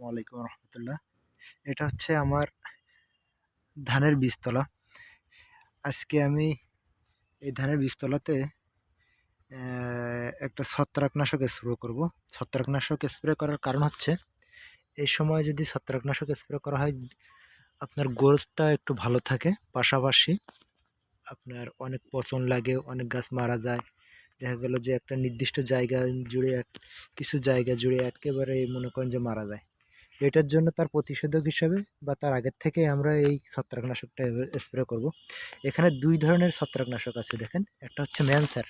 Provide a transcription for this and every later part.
ওয়ালাইকুম রহমতুল্লাহ। এটা হচ্ছে আমার ধানের বীজতলা। আজকে আমি এই ধানের বীজতলাতে একটা ছত্রাকনাশক স্প্রে করব। ছত্রাকনাশক স্প্রে করার কারণ হচ্ছে, এই সময় যদি ছত্রাকনাশক স্প্রে করা হয়, আপনার গ্রোথটা একটু ভালো থাকে। পাশাপাশি আপনার অনেক পচন লাগে, অনেক গাছ মারা যায়। দেখা গেল যে একটা নির্দিষ্ট জায়গা জুড়ে এক, কিছু জায়গা জুড়ে একেবারে মনে করেন যে মারা যায়। এটার জন্য তার প্রতিষেধক হিসাবে বা তার আগের থেকে আমরা এই ছত্রাকনাশকটা স্প্রে করব। এখানে দুই ধরনের ছত্রাকনাশক আছে দেখেন। একটা হচ্ছে ম্যানসার,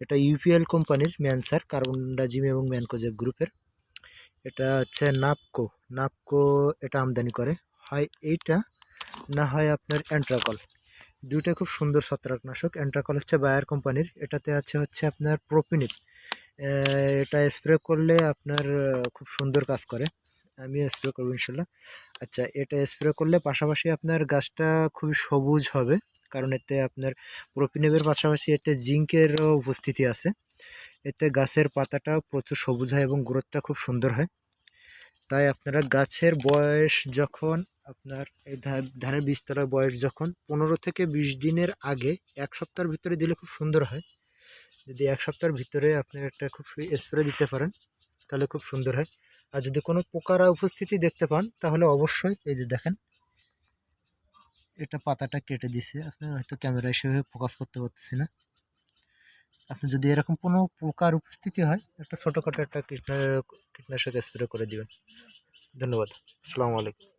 এটা ইউপিএল কোম্পানির ম্যানসার, কার্বনডাজিম এবং ম্যানকোজেব গ্রুপের। এটা হচ্ছে নাপকো নাপকো এটা আমদানি করে। হয় এইটা না হয় আপনার অ্যান্ট্রাকল। দুইটা খুব সুন্দর ছত্রাকনাশক। অ্যান্ট্রাকল হচ্ছে বায়ার কোম্পানির। এটাতে আছে হচ্ছে আপনার প্রোপিনিক এটা স্প্রে করলে আপনার, খুব সুন্দর কাজ করে। আমি স্প্রে করব ইনশাল্লাহ। আচ্ছা এটা স্প্রে করলে পাশাপাশি আপনার গাছটা খুবই সবুজ হবে, কারণ এতে আপনার প্রোপিনেবের পাশাপাশি এতে জিঙ্কেরও উপস্থিতি আছে। এতে গাছের পাতাটাও প্রচুর সবুজ হয় এবং গ্রোথটা খুব সুন্দর হয়। তাই আপনারা গাছের বয়স যখন আপনার এই ধানের বীজতলার বয়স যখন পনেরো থেকে বিশ দিনের আগে এক সপ্তাহের ভিতরে দিলে খুব সুন্দর হয়। যদি এক সপ্তাহের ভিতরে আপনার একটা খুব স্প্রে দিতে পারেন, তাহলে খুব সুন্দর হয়। আর যদি কোনো পোকার উপস্থিতি দেখতে পান, তাহলে অবশ্যই এই যে দেখেন, এটা পাতাটা কেটে দিছে আপনি হয়তো ক্যামেরায় সেভাবে ফোকাস করতে পারতেছি না। আপনি যদি এরকম কোনো পোকার উপস্থিতি হয়, একটা ছোটোখাটো একটা কীটনা- কীটনাশক স্প্রে করে দিবেন। ধন্যবাদ। আসসালামু আলাইকুম।